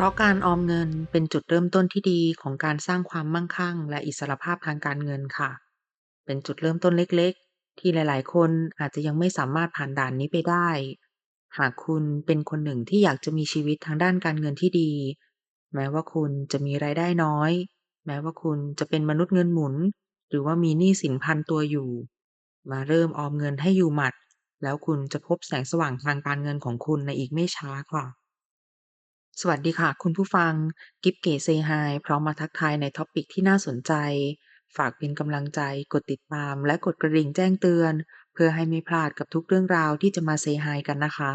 ราะการออมเงินเป็นจุดเริ่มต้นที่ดีของการสร้างความมั่งคั่ง และอิสรภาพทางการเงินค่ะ เป็นจุดเริ่มต้นเล็กๆ ที่หลายๆ คนอาจจะยังไม่สามารถผ่านด่านนี้ไปได้ หากคุณเป็นคนหนึ่งที่อยากจะมีชีวิตทางด้านการเงินที่ดี แม้ว่าคุณจะมีรายได้น้อย แม้ว่าคุณจะเป็นมนุษย์เงินหมุน หรือว่ามีหนี้สินพันตัวอยู่ มาเริ่มออมเงินให้อยู่หมัด แล้วคุณจะพบแสงสว่างทางการเงินของคุณในอีกไม่ช้าค่ะ สวัสดีค่ะ คุณผู้ฟัง กิฟเก๋เซฮาย พร้อมมาทักทายในท็อปิกที่น่าสนใจ ฝากเป็นกำลังใจ กดติดตาม และกดกระดิ่งแจ้งเตือน เพื่อให้ไม่พลาดกับทุกเรื่องราวที่จะมาเซฮายกันนะคะ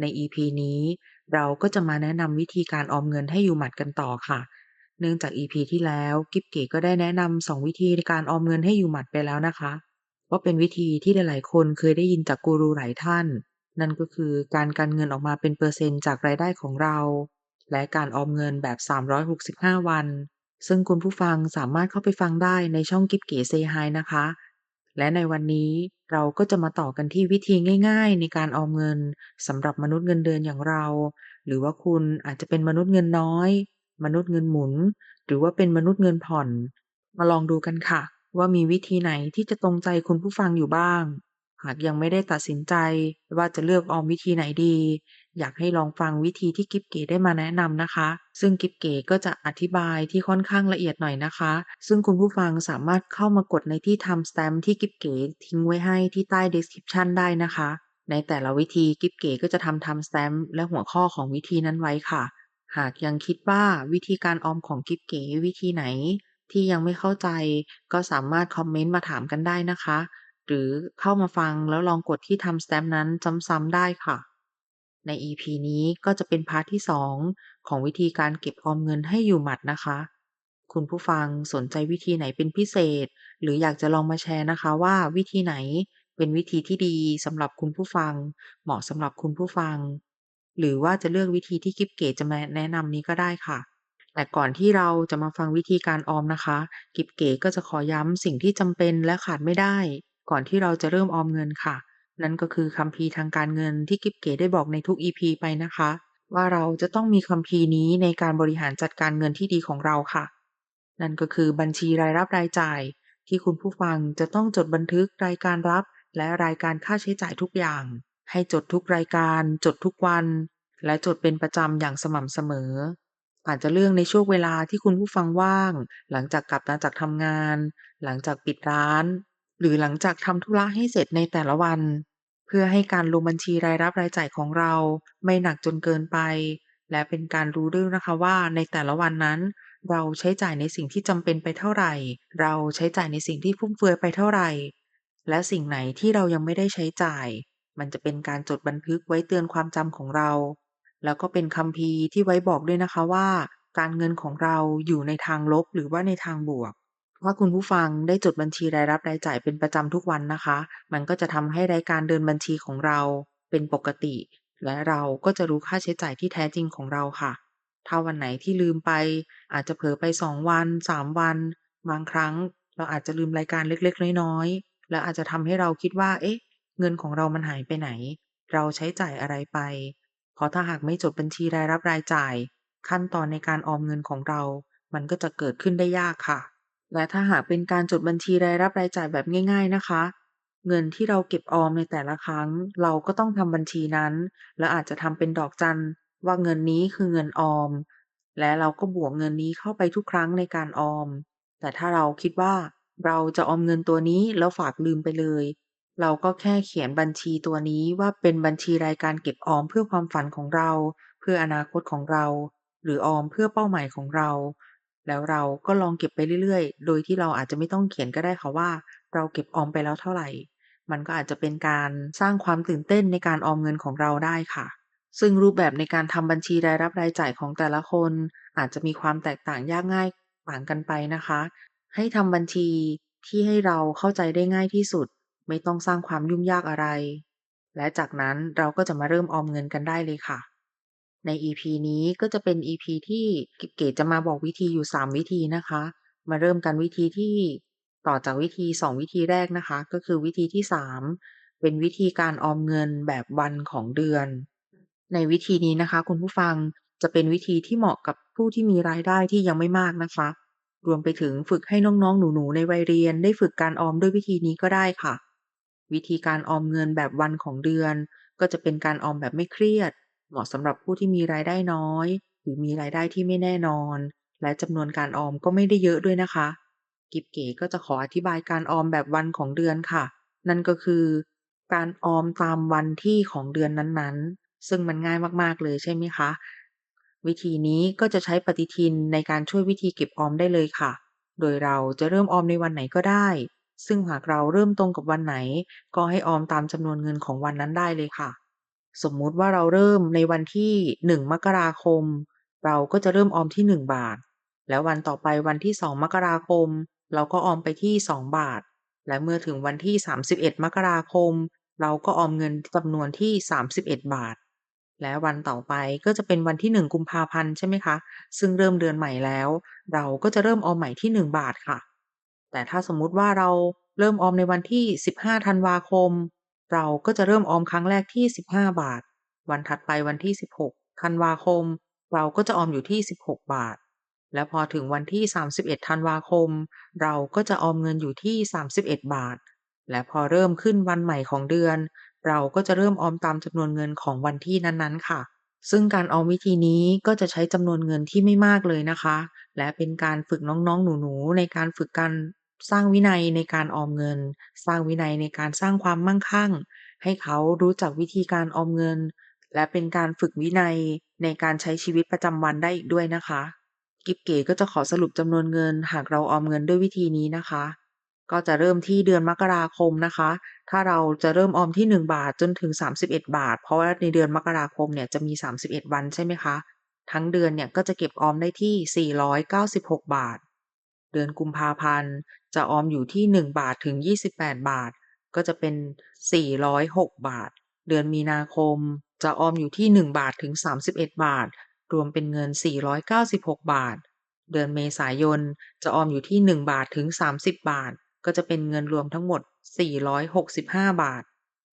ใน EP นี้ เราก็จะมาแนะนำวิธีการออมเงินให้อยู่หมัดกันต่อค่ะ เนื่องจาก EP ที่แล้วกิฟเก๋ก็ได้แนะนำสองวิธีในการออมเงินให้อยู่หมัดไปแล้วนะคะ ว่าเป็นวิธีที่หลายๆ คนเคยได้ยินจากกูรูหลายท่าน นั่นก็คือการกันเงินออกมาเป็นเปอร์เซ็นต์จากรายได้ของเรา และการออมเงินแบบ 365 วัน ซึ่งคุณผู้ฟังสามารถเข้าไปฟังได้ในช่องกิฟเก๋เซไฮนะคะ และในวันนี้เราก็จะมาต่อกันที่วิธีง่าย ๆ ในการออมเงินสำหรับมนุษย์เงินเดือนอย่างเรา หรือว่าคุณอาจจะเป็นมนุษย์เงินน้อย มนุษย์เงินหมุน หรือว่าเป็นมนุษย์เงินผ่อน มาลองดูกันค่ะ ว่ามีวิธีไหนที่จะตรงใจคุณผู้ฟังอยู่บ้าง หากยังไม่ได้ตัดสินใจว่าจะเลือกออมวิธีไหนดี อยากให้ลองฟังวิธีที่กิฟเก๋ได้มาแนะนำนะคะ ซึ่งกิฟเก๋ก็จะอธิบายที่ค่อนข้างละเอียดหน่อยนะคะ ซึ่งคุณผู้ฟังสามารถเข้ามากดในที่ทำสแตมป์ที่กิฟเก๋ทิ้งไว้ให้ที่ใต้ description ได้นะคะ ในแต่ละวิธีกิฟเก๋ก็จะทำทำสแตมป์และหัวข้อของวิธีนั้นไว้ค่ะ หากยังคิดว่าวิธีการออมของกิฟเก๋วิธีไหน ที่ยังไม่เข้าใจ ก็สามารถคอมเมนต์มาถามกันได้นะคะ หรือเข้ามาฟังแล้วลองกดที่ทำสแตมป์นั้นซ้ำๆได้ค่ะ ใน EP นี้ก็จะเป็นพาร์ทที่ 2 ของวิธีการเก็บออมเงินให้อยู่หมัดนะคะ คุณผู้ฟังสนใจวิธีไหนเป็นพิเศษ หรืออยากจะลองมาแชร์นะคะว่าวิธีไหนเป็นวิธีที่ดีสำหรับคุณผู้ฟัง เหมาะสำหรับคุณผู้ฟัง หรือว่าจะเลือกวิธีที่กิฟเก๋จะมาแนะนำนี้ก็ได้ค่ะแต่ก่อนที่เราจะมาฟังวิธีการออมนะคะ กิฟเก๋ก็จะขอย้ำสิ่งที่จำเป็นและขาดไม่ได้ ก่อนที่เราจะเริ่มออมเงินค่ะ นั่นก็คือคัมภีร์ทางการเงินที่กิฟเก๋ได้บอกในทุก EP ไปนะคะ ว่าเราจะต้องมีคัมภีร์นี้ในการบริหารจัดการเงินที่ดีของเราค่ะ นั่นก็คือบัญชีรายรับรายจ่าย ที่คุณผู้ฟังจะต้องจดบันทึกรายการรับ และรายการค่าใช้จ่ายทุกอย่าง ให้จดทุกรายการ จดทุกวัน และจดเป็นประจำอย่างสม่ำเสมออาจจะเลือกในช่วงเวลาที่คุณผู้ฟังว่าง หลังจากกลับมาจากทำงาน หลังจากปิดร้าน หรือหลังจากทำธุระให้เสร็จในแต่ละวัน เพื่อให้การลงบัญชีรายรับรายจ่ายของเราไม่หนักจนเกินไป และเป็นการรู้ด้วยนะคะว่าในแต่ละวันนั้น เราใช้จ่ายในสิ่งที่จำเป็นไปเท่าไหร่ เราใช้จ่ายในสิ่งที่ฟุ่มเฟือยไปเท่าไหร่ และสิ่งไหนที่เรายังไม่ได้ใช้จ่าย มันจะเป็นการจดบันทึกไว้เตือนความจำของเรา แล้วก็เป็นคัมภีที่ไว้บอกด้วยนะคะว่า การเงินของเราอยู่ในทางลบหรือว่าในทางบวก ถ้าคุณผู้ฟังได้จดบัญชีรายรับรายจ่ายเป็นประจำทุกวันนะคะ มันก็จะทำให้รายการเดินบัญชีของเราเป็นปกติ และเราก็จะรู้ค่าใช้จ่ายที่แท้จริงของเราค่ะ ถ้าวันไหนที่ลืมไป อาจจะเผลอไป 2 วัน 3 วัน บางครั้งเราอาจจะลืมรายการเล็กๆ น้อยๆ แล้วอาจจะทำให้เราคิดว่า เอ๊ะ เงินของเรามันหายไปไหน เราใช้จ่ายอะไรไป เพราะถ้าหากไม่จดบัญชีรายรับรายจ่าย ขั้นตอนในการออมเงินของเรา มันก็จะเกิดขึ้นได้ยากค่ะ และถ้าหากเป็นการจดบัญชีรายรับรายจ่ายแบบง่าย ๆนะคะ เงินที่เราเก็บออมในแต่ละครั้ง เราก็ต้องทำบัญชีนั้น แล้วอาจจะทำเป็นดอกจันว่าเงินนี้คือเงินออม และเราก็บวกเงินนี้เข้าไปทุกครั้งในการออม แต่ถ้าเราคิดว่าเราจะออมเงินตัวนี้แล้วฝากลืมไปเลย เราก็แค่เขียนบัญชีตัวนี้ว่าเป็นบัญชีรายการเก็บออมเพื่อความฝันของเรา เพื่ออนาคตของเรา หรือออมเพื่อเป้าหมายของเรา แล้วเราก็ลองเก็บไปเรื่อย ๆ โดยที่เราอาจจะไม่ต้องเขียนก็ได้ค่ะว่า เราเก็บออมไปแล้วเท่าไหร่มันก็อาจจะเป็นการสร้างความตื่นเต้นในการออมเงินของเราได้ค่ะ ซึ่งรูปแบบในการทำบัญชีรายรับรายจ่ายของแต่ละคน อาจจะมีความแตกต่างยากง่ายต่างกันไปนะคะ ให้ทำบัญชีที่ให้เราเข้าใจได้ง่ายที่สุด ไม่ต้องสร้างความยุ่งยากอะไร และจากนั้นเราก็จะมาเริ่มออมเงินกันได้เลยค่ะ ใน EP นี้ก็จะเป็น EP ที่กิบเก๋จะมาบอกวิธีอยู่ 3 วิธีนะคะ มาเริ่มกันวิธีที่ต่อจากวิธี 2 วิธีแรกนะคะ ก็คือวิธีที่ 3 เป็นวิธีการออมเงินแบบวันของเดือน ในวิธีนี้นะคะ คุณผู้ฟังจะเป็นวิธีที่เหมาะกับผู้ที่มีรายได้ที่ยังไม่มากนะคะ รวมไปถึงฝึกให้น้องๆ หนูๆ ในวัยเรียนได้ฝึกการออมด้วยวิธีนี้ก็ได้ค่ะ วิธีการออมเงินแบบวันของเดือน ก็จะเป็นการออมแบบไม่เครียด เหมาะสำหรับผู้ที่มีรายได้น้อย หรือมีรายได้ที่ไม่แน่นอน และจำนวนการออมก็ไม่ได้เยอะด้วยนะคะ กิบเก๋ก็จะขออธิบายการออมแบบวันของเดือนค่ะ นั่นก็คือ การออมตามวันที่ของเดือนนั้นๆ ซึ่งมันง่ายมากๆเลยใช่ไหมคะ วิธีนี้ก็จะใช้ปฏิทินในการช่วยวิธีเก็บออมได้เลยค่ะ โดยเราจะเริ่มออมในวันไหนก็ได้ ซึ่งหากเราเริ่มตรงกับวันไหน ก็ให้ออมตามจำนวนเงินของวันนั้นได้เลยค่ะ สมมุติว่าเราเริ่มในวันที่1มกราคม เราก็จะเริ่มออมที่1บาท แล้ววันต่อไปวันที่2มกราคม เราก็ออมไปที่2บาท และเมื่อถึงวันที่31มกราคม เราก็ออมเงินจำนวนที่31บาท และวันต่อไปก็จะเป็นวันที่1กุมภาพันธ์ใช่ไหมคะ ซึ่งเริ่มเดือนใหม่แล้ว เราก็จะเริ่มออมใหม่ที่1บาทค่ะ แต่ถ้าสมมุติว่าเราเริ่มออมในวันที่15ธันวาคม เราก็จะเริ่มออมครั้งแรกที่ 15 บาท วันถัดไปวันที่ 16 ธันวาคม เราก็จะออมอยู่ที่ 16 บาท แล้วพอถึงวันที่ 31 ธันวาคม เราก็จะออมเงินอยู่ที่ 31 บาท และพอเริ่มขึ้นวันใหม่ของเดือน เราก็จะเริ่มออมตามจำนวนเงินของวันที่นั้นๆ ค่ะ ซึ่งการออมวิธีนี้ก็จะใช้จำนวนเงินที่ไม่มากเลยนะคะ และเป็นการฝึกน้องๆ หนูๆ ในการฝึกการ สร้างวินัยในการออมเงิน สร้างวินัยในการสร้างความมั่งคั่ง ให้เขารู้จักวิธีการออมเงิน และเป็นการฝึกวินัยในการใช้ชีวิตประจำวันได้อีกด้วยนะคะ กิบเก๋ก็จะขอสรุปจำนวนเงิน หากเราออมเงินด้วยวิธีนี้นะคะ ก็จะเริ่มที่เดือนมกราคมนะคะ ถ้าเราจะเริ่มออมที่ 1 บาทจนถึง 31 บาท เพราะว่าในเดือนมกราคมเนี่ยจะมี 31 วันใช่ไหมคะ ทั้งเดือนเนี่ยก็จะเก็บออมได้ที่ 496 บาทเดือนกุมภาพันธ์ จะออมอยู่ที่ 1 บาทถึง 28 บาท ก็จะเป็น 406 บาท เดือนมีนาคมจะออมอยู่ที่ 1 บาทถึง 31 บาท รวมเป็นเงิน 496 บาท เดือนเมษายนจะออมอยู่ที่ 1 บาทถึง 30 บาท ก็จะเป็นเงินรวมทั้งหมด 465 บาท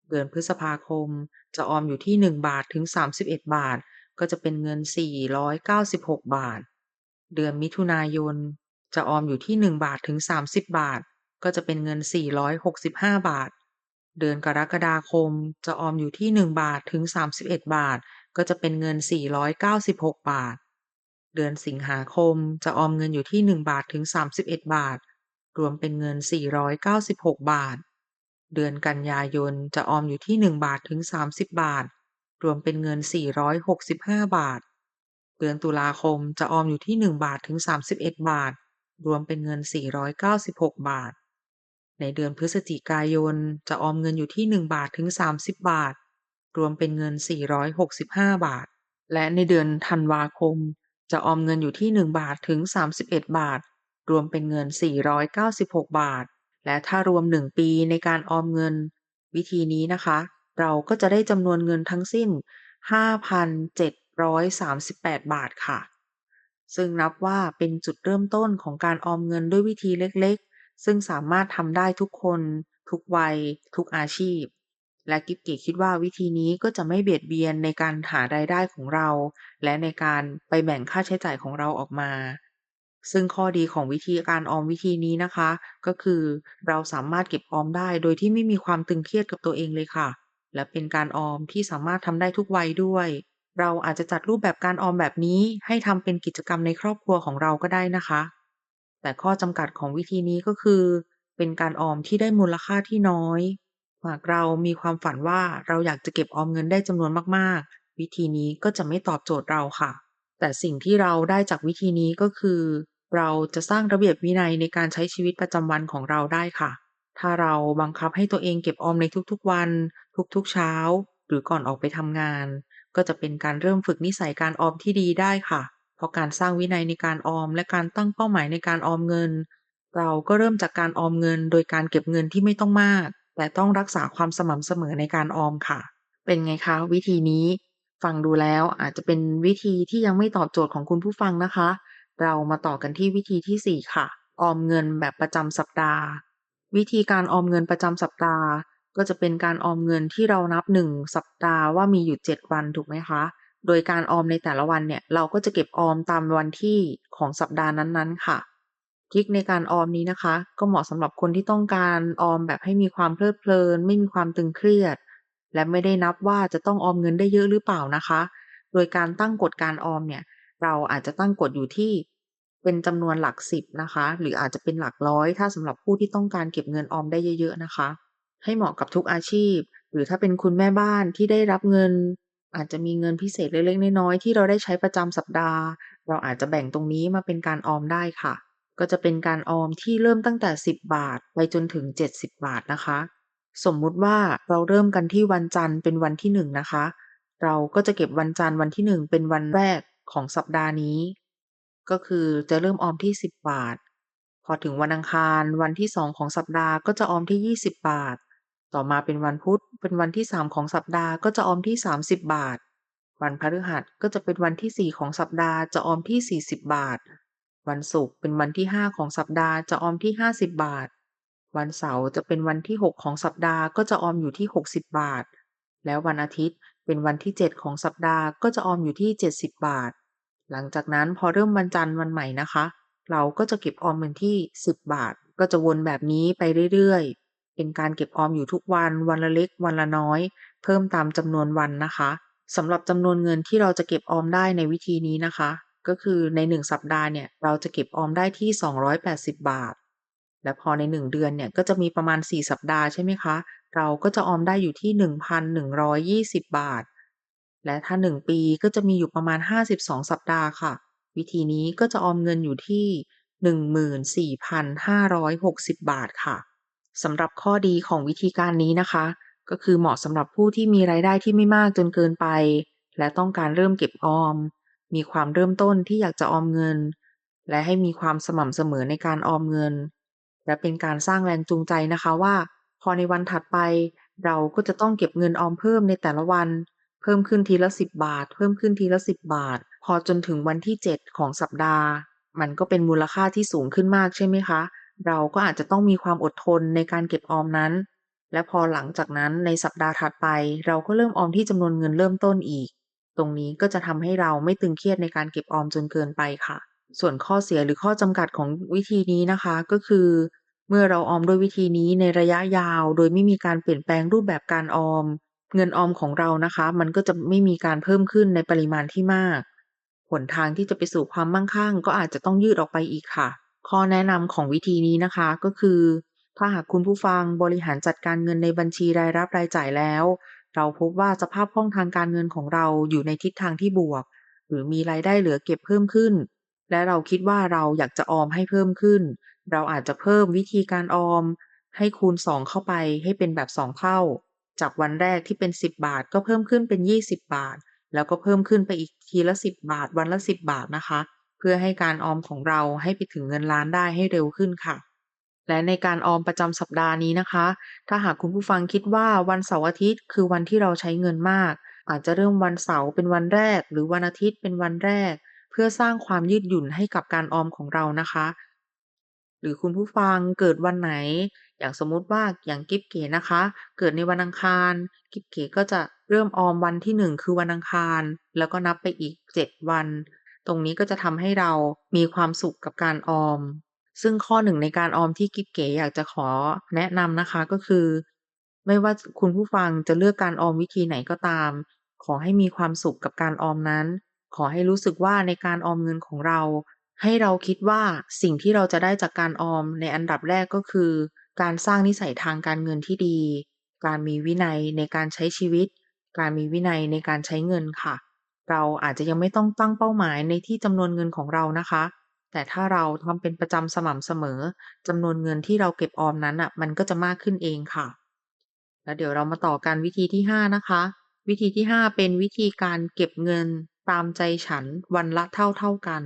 เดือนพฤษภาคมจะออมอยู่ที่ 1 บาทถึง 31 บาท ก็จะเป็นเงิน 496 บาท เดือนมิถุนายน จะออมอยู่ที่ 1 บาทถึง 30 บาท ก็จะเป็นเงิน 465 บาท เดือนกรกฎาคมจะออมอยู่ที่ 1 บาทถึง 31 บาท ก็จะเป็นเงิน 496 บาท เดือนสิงหาคมจะออมเงินอยู่ที่ 1 บาทถึง 31 บาท รวมเป็นเงิน 496 บาท เดือนกันยายนจะออมอยู่ที่ 1 บาทถึง 30 บาท รวมเป็นเงิน 465 บาทเดือนตุลาคมจะออมอยู่ที่ 1 บาทถึง 31 บาท รวมเป็นเงิน 496 บาท ในเดือนพฤศจิกายนจะออมเงินอยู่ที่ 1 บาทถึง 30 บาท รวมเป็นเงิน 465 บาท และในเดือนธันวาคม จะออมเงินอยู่ที่ 1 บาทถึง 31 บาท รวมเป็นเงิน 496 บาท และถ้ารวม 1 ปีในการออมเงิน วิธีนี้นะคะ เราก็จะได้จำนวนเงินทั้งสิ้น 5,738 บาทค่ะ ซึ่งนับว่าเป็นจุดเริ่มต้นของการออมเงินด้วยวิธีเล็กๆ ซึ่งสามารถทำได้ทุกคน ทุกวัย ทุกอาชีพ และกิบเก๋คิดว่าวิธีนี้ก็จะไม่เบียดเบียนในการหารายได้ของเรา และในการไปแบ่งค่าใช้จ่ายของเราออกมาซึ่งข้อดีของวิธีการออมวิธีนี้นะคะ ก็คือเราสามารถเก็บออมได้โดยที่ไม่มีความตึงเครียดกับตัวเองเลยค่ะ และเป็นการออมที่สามารถทำได้ทุกวัยด้วย เราอาจจะจัดรูปแบบการออมแบบนี้ให้ทำเป็นกิจกรรมในครอบครัวของเราก็ได้นะคะ แต่ข้อจำกัดของวิธีนี้ก็คือ เป็นการออมที่ได้มูลค่าที่น้อย หากเรามีความฝันว่าเราอยากจะเก็บออมเงินได้จำนวนมากๆ วิธีนี้ก็จะไม่ตอบโจทย์เราค่ะ แต่สิ่งที่เราได้จากวิธีนี้ก็คือ เราจะสร้างระเบียบวินัยในการใช้ชีวิตประจำวันของเราได้ค่ะ ถ้าเราบังคับให้ตัวเองเก็บออมในทุกๆวัน ทุกๆเช้า หรือก่อนออกไปทำงาน ก็จะเป็นการเริ่มฝึกนิสัยการออมที่ดีได้ค่ะ เพราะการสร้างวินัยในการออม และการตั้งเป้าหมายในการออมเงิน เราก็เริ่มจากการออมเงิน โดยการเก็บเงินที่ไม่ต้องมาก แต่ต้องรักษาความสม่ำเสมอในการออมค่ะ เป็นไงคะ วิธีนี้ฟังดูแล้วอาจจะเป็นวิธีที่ยังไม่ตอบโจทย์ของคุณผู้ฟังนะคะ เรามาต่อกันที่วิธีที่ 4 ค่ะ ออมเงินแบบประจำสัปดาห์ วิธีการออมเงินประจำสัปดาห์ ก็จะเป็นการออมเงินที่เรานับ 1 สัปดาห์ว่ามีอยู่ 7 วันถูกไหมคะ โดยการออมในแต่ละวันเนี่ยเราก็จะเก็บออมตามวันที่ของสัปดาห์นั้นๆค่ะทริกในการออมนี้นะคะ ก็เหมาะสำหรับคนที่ต้องการออมแบบให้มีความเพลิดเพลิน ไม่มีความตึงเครียด และไม่ได้นับว่าจะต้องออมเงินได้เยอะหรือเปล่านะคะ โดยการตั้งกฎการออมเนี่ยเราอาจจะตั้งกฎอยู่ที่เป็นจำนวนหลักสิบนะคะ หรืออาจจะเป็นหลักร้อย ถ้าสำหรับผู้ที่ต้องการเก็บเงินออมได้เยอะ ๆ นะคะ ให้เหมาะกับทุกอาชีพ หรือถ้าเป็นคุณแม่บ้านที่ได้รับเงิน อาจจะมีเงินพิเศษเล็กๆน้อยๆที่เราได้ใช้ประจำสัปดาห์ เราอาจจะแบ่งตรงนี้มาเป็นการออมได้ค่ะ ก็จะเป็นการออมที่เริ่มตั้งแต่ 10 บาท ไปจนถึง 70 บาทนะคะ สมมุติว่าเราเริ่มกันที่วันจันทร์เป็นวันที่1นะคะ เราก็จะเก็บวันจันทร์วันที่ 1 เป็นวันแรกของสัปดาห์นี้ ก็คือจะเริ่มออมที่ 10 บาทพอถึงวันอังคารวันที่ 2 ของสัปดาห์ก็จะออมที่ 20 บาท ต่อมาเป็นวันพุธเป็นวันที่3ของสัปดาห์ก็จะออมที่30บาท วันพฤหัสก็จะเป็นวันที่4ของสัปดาห์จะออมที่40บาท วันศุกร์เป็นวันที่5ของสัปดาห์จะออมที่50บาท วันเสาร์จะเป็นวันที่6ของสัปดาห์ก็จะออมอยู่ที่60บาท แล้ววันอาทิตย์เป็นวันที่7ของสัปดาห์ก็จะออมอยู่ที่70บาท หลังจากนั้นพอเริ่มวันจันทร์วันใหม่นะคะ เราก็จะเก็บออมเงินที่10บาท ก็จะวนแบบนี้ไปเรื่อยๆ เป็นการเก็บออมอยู่ทุกวัน วันละเล็ก วันละน้อย เพิ่มตามจำนวนวันนะคะสำหรับจำนวนเงินที่เราจะเก็บออมได้ในวิธีนี้นะคะ ก็คือใน 1 สัปดาห์เนี่ยเราจะเก็บออมได้ที่ 280 บาท และพอใน 1 เดือนเนี่ยก็จะมีประมาณ 4 สัปดาห์ใช่ไหมคะ เราก็จะออมได้อยู่ที่ 1,120 บาท และถ้า 1 ปีก็จะมีอยู่ประมาณ 52 สัปดาห์ค่ะ วิธีนี้ก็จะออมเงินอยู่ที่ 14,560 บาทค่ะ สำหรับข้อดีของวิธีการนี้นะคะ ก็คือเหมาะสำหรับผู้ที่มีรายได้ที่ไม่มากจนเกินไป และต้องการเริ่มเก็บออม มีความเริ่มต้นที่อยากจะออมเงิน และให้มีความสม่ำเสมอในการออมเงิน และเป็นการสร้างแรงจูงใจนะคะว่า พอในวันถัดไป เราก็จะต้องเก็บเงินออมเพิ่มในแต่ละวัน เพิ่มขึ้นทีละ 10 บาท เพิ่มขึ้นทีละ 10 บาท พอจนถึงวันที่ 7 ของสัปดาห์ มันก็เป็นมูลค่าที่สูงขึ้นมากใช่ไหมคะ เราก็อาจจะต้องมีความอดทนในการเก็บออมนั้น และพอหลังจากนั้นในสัปดาห์ถัดไป เราก็เริ่มออมที่จำนวนเงินเริ่มต้นอีก ตรงนี้ก็จะทำให้เราไม่ตึงเครียดในการเก็บออมจนเกินไปค่ะ ส่วนข้อเสียหรือข้อจำกัดของวิธีนี้นะคะก็คือ เมื่อเราออมด้วยวิธีนี้ในระยะยาว โดยไม่มีการเปลี่ยนแปลงรูปแบบการออม เงินออมของเรานะคะ มันก็จะไม่มีการเพิ่มขึ้นในปริมาณที่มาก หนทางที่จะไปสู่ความมั่งคั่ง ก็อาจจะต้องยืดออกไปอีกค่ะ ข้อแนะนำของวิธีนี้นะคะก็คือ ถ้าหากคุณผู้ฟังบริหารจัดการเงินในบัญชีรายรับรายจ่ายแล้ว เราพบว่าสภาพคล่องทางการเงินของเราอยู่ในทิศทางที่บวก หรือมีรายได้เหลือเก็บเพิ่มขึ้น และเราคิดว่าเราอยากจะออมให้เพิ่มขึ้น เราอาจจะเพิ่มวิธีการออม ให้คูณ 2 เข้าไปให้เป็นแบบ 2 เท่า จากวันแรกที่เป็น 10 บาทก็เพิ่มขึ้นเป็น 20 บาท แล้วก็เพิ่มขึ้นไปอีกทีละ 10 บาทวันละ 10 บาทนะคะ พื่อให้การออมของเราให้ไปถึงเงินล้านได้ให้เร็วขึ้นค่ะ และในการออมประจำสัปดาห์นี้นะคะ ถ้าหากคุณผู้ฟังคิดว่าวันเสาร์อาทิตย์คือวันที่เราใช้เงินมาก อาจจะเริ่มวันเสาร์เป็นวันแรก หรือวันอาทิตย์เป็นวันแรก เพื่อสร้างความยืดหยุ่นให้กับการออมของเรานะคะ หรือคุณผู้ฟังเกิดวันไหน อย่างสมมุติว่าอย่างกิ๊บเก๋นะคะ เกิดในวันอังคาร กิ๊บเก๋ก็จะเริ่มออมวันที่ 1 คือวันอังคาร แล้วก็นับไปอีก 7 วัน ตรงนี้ก็จะทำให้เรามีความสุขกับการออม ซึ่งข้อหนึ่งในการออมที่กิ๊บเก๋อยากจะขอแนะนำนะคะก็คือ ไม่ว่าคุณผู้ฟังจะเลือกการออมวิธีไหนก็ตาม ขอให้มีความสุขกับการออมนั้น ขอให้รู้สึกว่าในการออมเงินของเรา ให้เราคิดว่าสิ่งที่เราจะได้จากการออมในอันดับแรกก็คือ การสร้างนิสัยทางการเงินที่ดี การมีวินัยในการใช้ชีวิต การมีวินัยในการใช้เงินค่ะ เราอาจจะยังไม่ต้องตั้งเป้าหมายในที่จำนวนเงินของเรานะคะ แต่ถ้าเราทำเป็นประจำสม่ำเสมอจำนวนเงินที่เราเก็บออมนั้นน่ะ มันก็จะมากขึ้นเองค่ะ แล้วเดี๋ยวเรามาต่อกันวิธีที่5นะคะ วิธีที่5เป็นวิธีการเก็บเงินตามใจฉันวันละเท่าๆกัน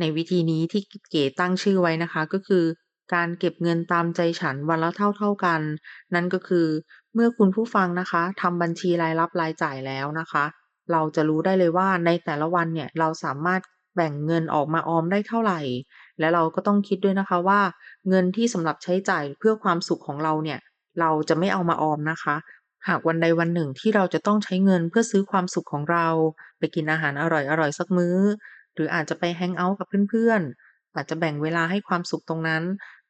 ในวิธีนี้ที่เก๋ตั้งชื่อไว้นะคะ ก็คือ การเก็บเงินตามใจฉันวันละเท่าๆกัน นั่นก็คือ เมื่อคุณผู้ฟังนะคะทำบัญชีรายรับรายจ่ายแล้วนะคะ เราจะรู้ได้เลยว่าในแต่ละวันเนี่ยเราสามารถแบ่งเงินออกมาออมได้เท่าไหร่ และเราก็ต้องคิดด้วยนะคะว่า เงินที่สำหรับใช้จ่ายเพื่อความสุขของเราเนี่ย เราจะไม่เอามาออมนะคะ หากวันใดวันหนึ่งที่เราจะต้องใช้เงินเพื่อซื้อความสุขของเรา ไปกินอาหารอร่อยๆสักมื้อ หรืออาจจะไปแฮงเอาต์กับเพื่อนๆอาจจะแบ่งเวลาให้ความสุขตรงนั้น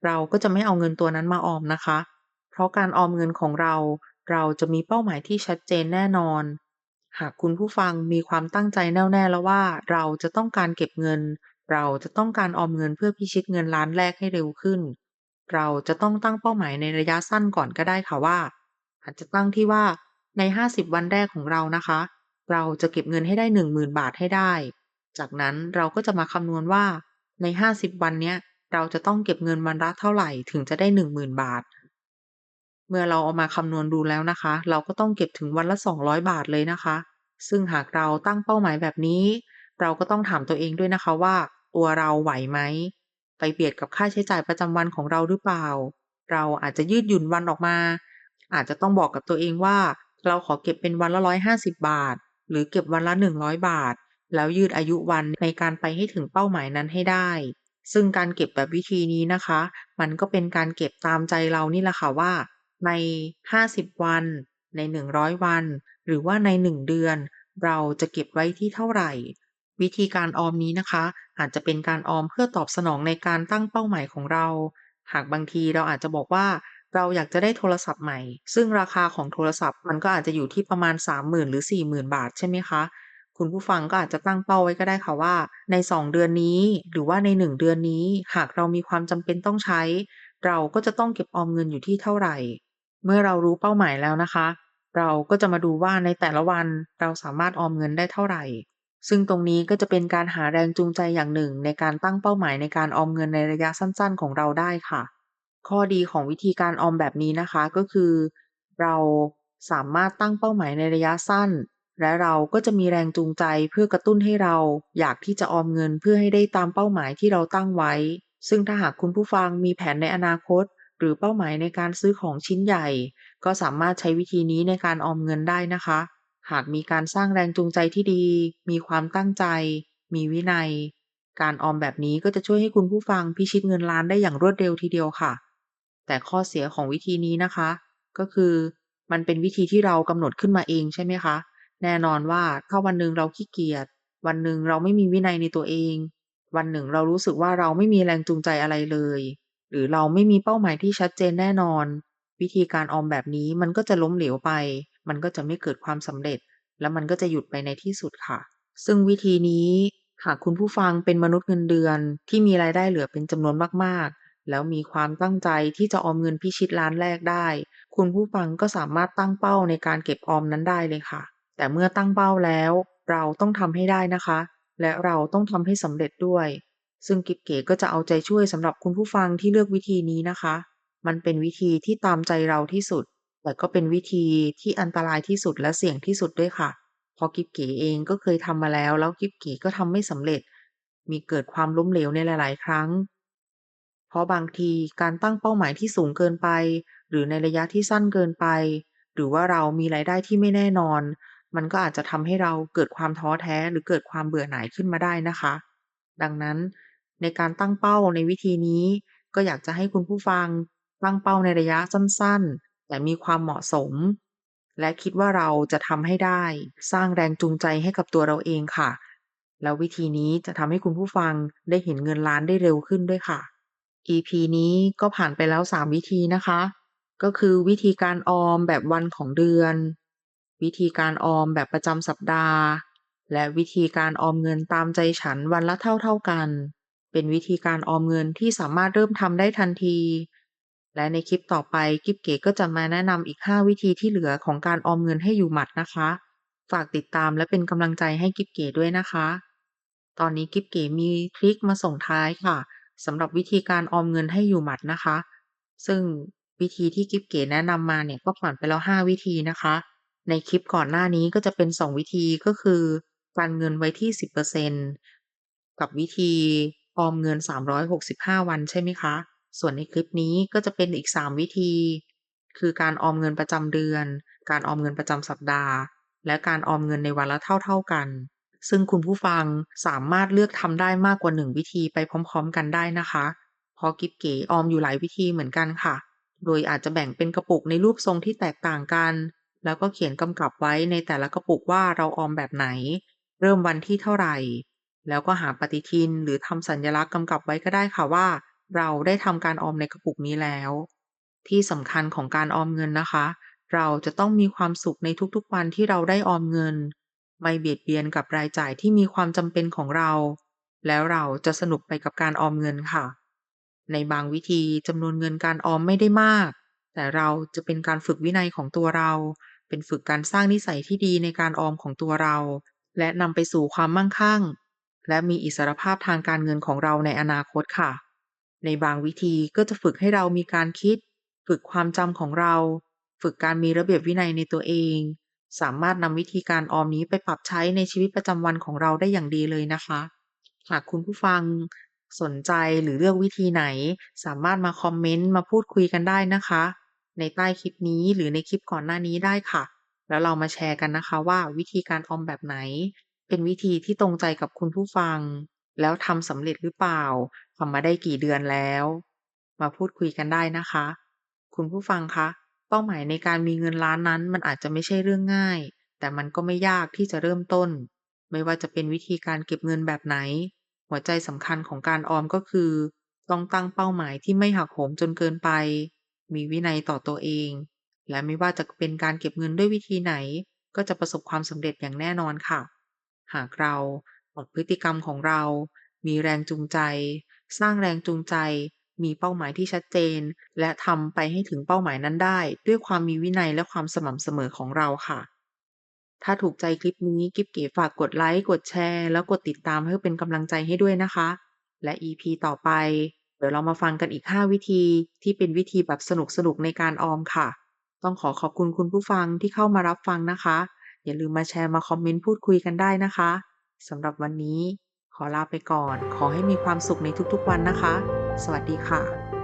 เราก็จะไม่เอาเงินตัวนั้นมาออมนะคะ เพราะการออมเงินของเรา เราจะมีเป้าหมายที่ชัดเจนแน่นอน หากคุณผู้ฟังมีความตั้งใจแน่วแน่แล้วว่า เราจะต้องการเก็บเงิน เราจะต้องการออมเงินเพื่อพิชิตเงินล้านแรกให้เร็วขึ้น เราจะต้องตั้งเป้าหมายในระยะสั้นก่อนก็ได้ค่ะว่า อาจจะตั้งที่ว่าใน 50 วันแรกของเรานะคะ เราจะเก็บเงินให้ได้ 10,000 บาทให้ได้ จากนั้นเราก็จะมาคำนวณว่าใน 50 วันเนี้ยเราจะต้องเก็บเงินวันละเท่าไหร่ถึงจะได้ 10,000 บาท เมื่อเราเอามาคำนวณดูแล้วนะคะ เราก็ต้องเก็บถึงวันละ 200 บาทเลยนะคะ ซึ่งหากเราตั้งเป้าหมายแบบนี้ เราก็ต้องถามตัวเองด้วยนะคะว่า ตัวเราไหวไหม ไปเบียดกับค่าใช้จ่ายประจำวันของเราหรือเปล่า เราอาจจะยืดหยุ่นวันออกมา อาจจะต้องบอกกับตัวเองว่า เราขอเก็บเป็นวันละ 150 บาท หรือเก็บวันละ 100 บาท แล้วยืดอายุวันในการไปให้ถึงเป้าหมายนั้นให้ได้ซึ่งการเก็บแบบวิธีนี้นะคะ มันก็เป็นการเก็บตามใจเรานี่แหละค่ะว่า ใน 50 วัน ใน 100 วัน หรือว่าใน 1 เดือน เราจะเก็บไว้ที่เท่าไหร่ วิธีการออมนี้นะคะ อาจจะเป็นการออมเพื่อตอบสนองในการตั้งเป้าหมายของเรา หากบางทีเราอาจจะบอกว่าเราอยากจะได้โทรศัพท์ใหม่ ซึ่งราคาของโทรศัพท์มันก็อาจจะอยู่ที่ประมาณ 30,000 หรือ 40,000 บาทใช่ไหมคะ คุณผู้ฟังก็อาจจะตั้งเป้าไว้ก็ได้ค่ะว่า ใน 2 เดือนนี้ หรือว่าใน 1 เดือนนี้ หากเรามีความจำเป็นต้องใช้ เราก็จะต้องเก็บออมเงินอยู่ที่เท่าไหร่ เมื่อเรารู้เป้าหมายแล้วนะคะ เราก็จะมาดูว่าในแต่ละวันเราสามารถออมเงินได้เท่าไหร่ ซึ่งตรงนี้ก็จะเป็นการหาแรงจูงใจอย่างหนึ่งในการตั้งเป้าหมายในการออมเงินในระยะสั้น ๆ ของเราได้ค่ะ ข้อดีของวิธีการออมแบบนี้นะคะก็คือ เราสามารถตั้งเป้าหมายในระยะสั้น และเราก็จะมีแรงจูงใจเพื่อกระตุ้นให้เรา อยากที่จะออมเงินเพื่อให้ได้ตามเป้าหมายที่เราตั้งไว้ ซึ่งถ้าหากคุณผู้ฟังมีแผนในอนาคต หรือเป้าหมายในการซื้อของชิ้นใหญ่ ก็สามารถใช้วิธีนี้ในการออมเงินได้นะคะ หากมีการสร้างแรงจูงใจที่ดี มีความตั้งใจ มีวินัย การออมแบบนี้ก็จะช่วยให้คุณผู้ฟังพิชิตเงินล้านได้อย่างรวดเร็วทีเดียวค่ะ แต่ข้อเสียของวิธีนี้นะคะ ก็คือมันเป็นวิธีที่เรากำหนดขึ้นมาเองใช่ไหมคะ แน่นอนว่าถ้าวันหนึ่งเราขี้เกียจ วันหนึ่งเราไม่มีวินัยในตัวเอง วันหนึ่งเรารู้สึกว่าเราไม่มีแรงจูงใจอะไรเลย หรือเราไม่มีเป้าหมายที่ชัดเจนแน่นอน วิธีการออมแบบนี้มันก็จะล้มเหลวไป มันก็จะไม่เกิดความสำเร็จ แล้วมันก็จะหยุดไปในที่สุดค่ะ ซึ่งวิธีนี้หากคุณผู้ฟังเป็นมนุษย์เงินเดือน ที่มีรายได้เหลือเป็นจำนวนมากๆ แล้วมีความตั้งใจที่จะออมเงินพิชิตล้านแรกได้ คุณผู้ฟังก็สามารถตั้งเป้าในการเก็บออมนั้นได้เลยค่ะ แต่เมื่อตั้งเป้าแล้ว เราต้องทำให้ได้นะคะ และเราต้องทำให้สำเร็จด้วย ซึ่งกิบเก๋ก็จะเอาใจช่วยสำหรับคุณผู้ฟังที่เลือกวิธีนี้นะคะ มันเป็นวิธีที่ตามใจเราที่สุด แต่ก็เป็นวิธีที่อันตรายที่สุดและเสี่ยงที่สุดด้วยค่ะพราะกิบเก๋เองก็เคยทำมาแล้ว แล้วกิบเก๋ก็ทำไม่สำเร็จ มีเกิดความล้มเหลวในหลาย ๆ ครั้ง เพราะบางทีการตั้งเป้าหมายที่สูงเกินไป หรือในระยะที่สั้นเกินไป หรือว่าเรามีรายได้ที่ไม่แน่นอน มันก็อาจจะทำให้เราเกิดความท้อแท้หรือเกิดความเบื่อหน่ายขึ้นมาได้นะคะ ดังนั้น ในการตั้งเป้าในวิธีนี้ ก็อยากจะให้คุณผู้ฟังตั้งเป้าในระยะสั้นๆ แต่มีความเหมาะสม และคิดว่าเราจะทำให้ได้สร้างแรงจูงใจให้กับตัวเราเองค่ะ แล้ววิธีนี้จะทำให้คุณผู้ฟังได้เห็นเงินล้านได้เร็วขึ้นด้วยค่ะ EP นี้ก็ผ่านไปแล้ว 3 วิธีนะคะ ก็คือวิธีการออมแบบวันของเดือน วิธีการออมแบบประจำสัปดาห์ และวิธีการออมเงินตามใจฉันวันละเท่าๆกัน เป็นวิธีการออมเงินที่สามารถเริ่มทำได้ทันที และในคลิปต่อไปกิ๊บเก๋ก็จะมาแนะนำอีก 5 วิธีที่เหลือของการออมเงินให้อยู่หมัดนะคะ ฝากติดตามและเป็นกำลังใจให้กิ๊บเก๋ด้วยนะคะ ตอนนี้กิ๊บเก๋มีทริกมาส่งท้ายค่ะสำหรับวิธีการออมเงินให้อยู่หมัดนะคะ ซึ่งวิธีที่กิ๊บเก๋แนะนำมาเนี่ยก็ผ่านไปแล้ว 5 วิธีนะคะ ในคลิปก่อนหน้านี้ก็จะเป็น 2 วิธีก็คือการเงินไว้ที่ 10%กับวิธี ออมเงิน 365 วันใช่ไหมคะ ส่วนในคลิปนี้ก็จะเป็นอีก 3 วิธี คือการออมเงินประจำเดือน การออมเงินประจำสัปดาห์ และการออมเงินในวันละเท่า ๆกัน ซึ่งคุณผู้ฟังสามารถเลือกทำได้มากกว่า 1 วิธีไปพร้อม ๆ กันได้นะคะเพราะกิ๊บเก๋ออมอยู่หลายวิธีเหมือนกันค่ะ โดยอาจจะแบ่งเป็นกระปุกในรูปทรงที่แตกต่างกัน แล้วก็เขียนกำกับไว้ในแต่ละกระปุกว่าเราออมแบบไหน เริ่มวันที่เท่าไหร่ แล้วก็หาปฏิทินหรือทำสัญลักษณ์กำกับไว้ก็ได้ค่ะว่า เราได้ทำการออมในกระปุกนี้แล้ว ที่สำคัญของการออมเงินนะคะ เราจะต้องมีความสุขในทุกๆวันที่เราได้ออมเงิน ไม่เบียดเบียนกับรายจ่ายที่มีความจำเป็นของเรา แล้วเราจะสนุกไปกับการออมเงินค่ะ ในบางวิธีจำนวนเงินการออมไม่ได้มาก แต่เราจะเป็นการฝึกวินัยของตัวเรา เป็นฝึกการสร้างนิสัยที่ดีในการออมของตัวเรา และนำไปสู่ความมั่งคั่ง และมีอิสรภาพทางการเงินของเราในอนาคตค่ะ ในบางวิธีก็จะฝึกให้เรามีการคิด ฝึกความจำของเรา ฝึกการมีระเบียบวินัยในตัวเอง สามารถนำวิธีการออมนี้ไปปรับใช้ในชีวิตประจำวันของเราได้อย่างดีเลยนะคะ หากคุณผู้ฟังสนใจหรือเลือกวิธีไหน สามารถมาคอมเมนต์มาพูดคุยกันได้นะคะ ในใต้คลิปนี้หรือในคลิปก่อนหน้านี้ได้ค่ะ แล้วเรามาแชร์กันนะคะว่าวิธีการออมแบบไหน เป็นวิธีที่ตรงใจกับคุณผู้ฟัง แล้วทำสำเร็จหรือเปล่า ทำมาได้กี่เดือนแล้ว มาพูดคุยกันได้นะคะ คุณผู้ฟังคะ เป้าหมายในการมีเงินล้านนั้นมันอาจจะไม่ใช่เรื่องง่าย แต่มันก็ไม่ยากที่จะเริ่มต้น ไม่ว่าจะเป็นวิธีการเก็บเงินแบบไหน หัวใจสำคัญของการออมก็คือ ต้องตั้งเป้าหมายที่ไม่หักโหมจนเกินไป มีวินัยต่อตัวเอง และไม่ว่าจะเป็นการเก็บเงินด้วยวิธีไหน ก็จะประสบความสำเร็จอย่างแน่นอนค่ะ หากเราปรับพฤติกรรมของเรา มีแรงจูงใจ สร้างแรงจูงใจ มีเป้าหมายที่ชัดเจน และทำไปให้ถึงเป้าหมายนั้นได้ ด้วยความมีวินัยและความสม่ำเสมอของเราค่ะ ถ้าถูกใจคลิปนี้กิ๊บเก๋ฝากกดไลค์ กดแชร์ แล้วกดติดตามเพื่อเป็นกำลังใจให้ด้วยนะคะ และ EP ต่อไป เดี๋ยวเรามาฟังกันอีก 5 วิธีที่เป็นวิธีแบบสนุกๆในการออมค่ะ ต้องขอขอบคุณคุณผู้ฟังที่เข้ามารับฟังนะคะ อย่าลืมมาแชร์มาคอมเมนต์พูดคุยกันได้นะคะสำหรับวันนี้ ขอลาไปก่อน ขอให้มีความสุขในทุกๆวันนะคะ สวัสดีค่ะ